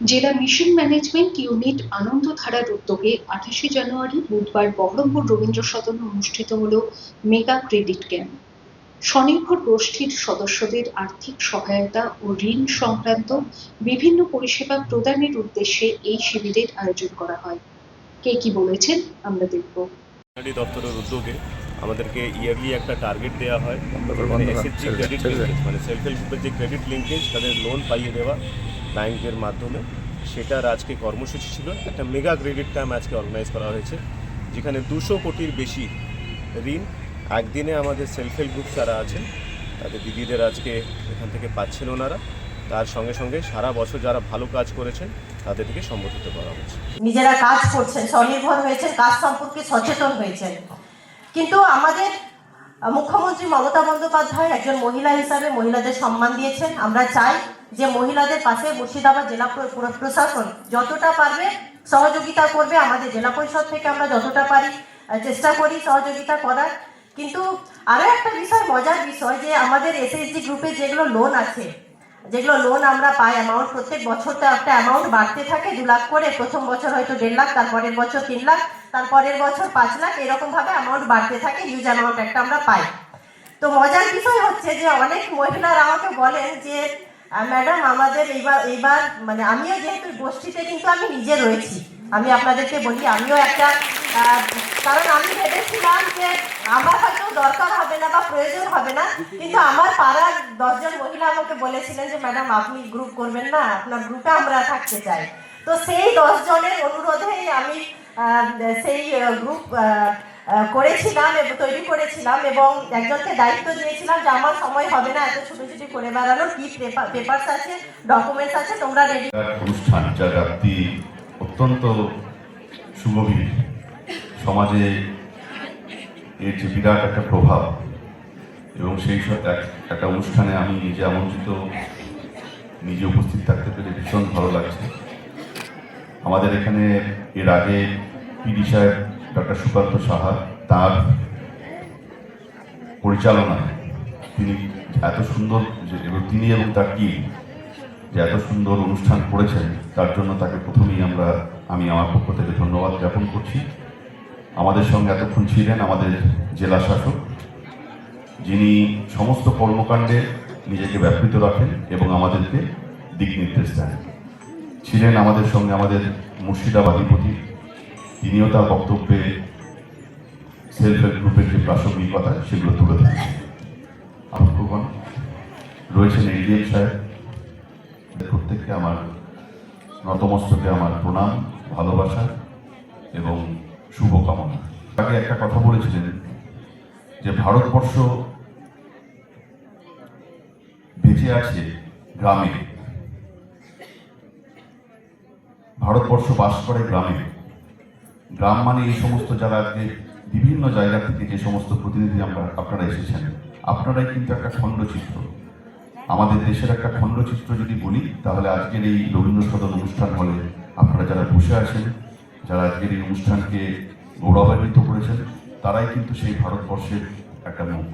জেলা mission management unit আনন্দধারার উদ্যোগে আঠাশে জানুয়ারি বুধবার বহরমপুর রবীন্দ্র সদনে অনুষ্ঠিত হল মেগা ক্রেডিট ক্যাম্প। স্বনির্ভর গোষ্ঠীর সদস্যদের আর্থিক সহায়তা ও ঋণ সংক্রান্ত বিভিন্ন পরিষেবা প্রদানের উদ্দেশ্যে এই শিবিরের আয়োজন করা হয়। কে কি বলেছেন আমরা দেখব। দপ্তরের উদ্যোগে আমাদেরকে ইয়ারলি একটা টার্গেট দেওয়া হয়। এসএসজি ক্রেডিট লিঙ্কেজ মানে সেলফ হেল্প গ্রুপের যে ক্রেডিট লিঙ্কেজ তাদের লোন পাইয়ে দেওয়া। ব্যাংকের মাধ্যমে। সেটার আজকে কর্মসূচি ছিল। একটা মেগা ক্রেডিট ক্যাম্প আজকে অর্গানাইজ করা হয়েছে, যেখানে দুশো কোটির বেশি ঋণ একদিনে আমাদের সেলফ হেল্প গ্রুপ যারা আছেন, তাদের দিদিদের আজকে এখান থেকে পাচ্ছেন ওনারা। তার সঙ্গে সঙ্গে সারা বছর যারা ভালো কাজ করেছেন তাদেরকে সম্বোধিত করা হচ্ছে নিজেরা কাজ করছেন, স্বনির্ভর হয়েছেন, কাজ সম্পর্কে সচেতন হয়েছেন। কিন্তু আমাদের মুখ্যমন্ত্রী মমতা বন্দ্যোপাধ্যায় একজন মহিলা হিসাবে মহিলাদের সম্মান দিয়েছেন। আমরা চাই যে মহিলাদের পাশে মুর্শিদাবাদ জেলা প্র- প্র- প্রশাসন যতটা পারবে সহযোগিতা করবে, আমাদের জেলা পরিষদ থেকে আমরা যতটা পারি চেষ্টা করি সহযোগিতা করার। কিন্তু আরও একটা বিষয়, মজার বিষয় যে আমাদের এসএসজি গ্রুপে যেগুলো লোন আছে, যেগুলো লোন আমরা পাই অ্যামাউন্ট প্রত্যেক বছর তো একটা অ্যামাউন্ট বাড়তে থাকে, দু লাখ করে, প্রথম বছর হয়তো দেড় লাখ, তারপরের বছর তিন লাখ, তারপরের বছর পাঁচ লাখ এরকমভাবে অ্যামাউন্ট বাড়তে থাকে হিউজ অ্যামাউন্ট একটা আমরা পাই। তো মজার বিষয় হচ্ছে যে অনেক মহিলারা আমাকে বলেন যে ম্যাডাম আমাদের এবার এবার মানে আমিও যেহেতু গোষ্ঠীতে কিন্তু আমি নিজে রয়েছি, আমি আপনাদেরকে বলি, আমিও একটা কারণ আমি ভেবেছিলাম যে আমার হয়তো দরকার হবে না বা প্রয়োজন হবে না, কিন্তু আমার পাড়ার দশজন মহিলা আমাকে বলেছিলেন যে ম্যাডাম আপনি গ্রুপ করবেন না, আপনার গ্রুপে আমরা থাকতে চাই। তো সেই দশজনের অনুরোধেই আমি সেই গ্রুপ করেছিলাম এবং তৈরি করেছিলাম এবং একজনকে দায়িত্ব দিয়েছিলাম যে আমার সময় হবে না, এত ছুটোছুটি করে বেড়ানোর কি পেপারস আছে ডকুমেন্টস আছে, তোমরা রেডি অনুষ্ঠান যা ব্যাপ্তি অত্যন্ত সুগভীর সমাজে এর যে বিরাট একটা প্রভাব এবং সেই সব এক- একটা অনুষ্ঠানে আমি নিজে আমন্ত্রিত, নিজে উপস্থিত থাকতে পেরে ভীষণ ভালো লাগছে। আমাদের এখানে এর আগে পিডি সাহেব ডক্টর সুকান্ত সাহা তার পরিচালনায় তিনি এত সুন্দর এবং তিনি এবং তার টিম যে এত সুন্দর অনুষ্ঠান করেছেন, তার জন্য তাকে প্রথমেই আমরা, আমি আমার পক্ষ থেকে ধন্যবাদ জ্ঞাপন করছি। আমাদের সঙ্গে এতক্ষণ ছিলেন আমাদের জেলা শাসক, যিনি সমস্ত কর্মকাণ্ডে নিজেকে ব্যাপৃত রাখেন এবং আমাদেরকে দিক নির্দেশ দেন। ছিলেন আমাদের সঙ্গে আমাদের মুর্শিদাবাদীপতি তিনিও তার বক্তব্যে সেলফ হেল্প গ্রুপের যে প্রাসঙ্গিকতা সেগুলো তুলে ধরেন। আমন্ত্রণ রয়েছেন এডিএম সাহেব প্রত্যেককে আমার নতমস্তকে আমার প্রণাম, ভালোবাসা এবং শুভকামনা। আগে একটা কথা বলেছিলেন যে ভারতবর্ষ বেঁচে আছে গ্রামে। ভারতবর্ষ বাস করে গ্রামে। গ্রাম মানে এই সমস্ত যারা আজকে বিভিন্ন জায়গা থেকে যে সমস্ত প্রতিনিধি আমরা, আপনারা এসেছেন, আপনারাই কিন্তু একটা খণ্ডচিত্র। আমাদের দেশের একটা খণ্ডচিত্র যদি বলি, তাহলে আজকের এই রবীন্দ্র সদন অনুষ্ঠান হলে আপনারা যারা বসে আছেন, যারা আজকের এই অনুষ্ঠানকে গৌরবান্বিত করেছেন, তারাই কিন্তু সেই ভারতবর্ষের একটা মুখ।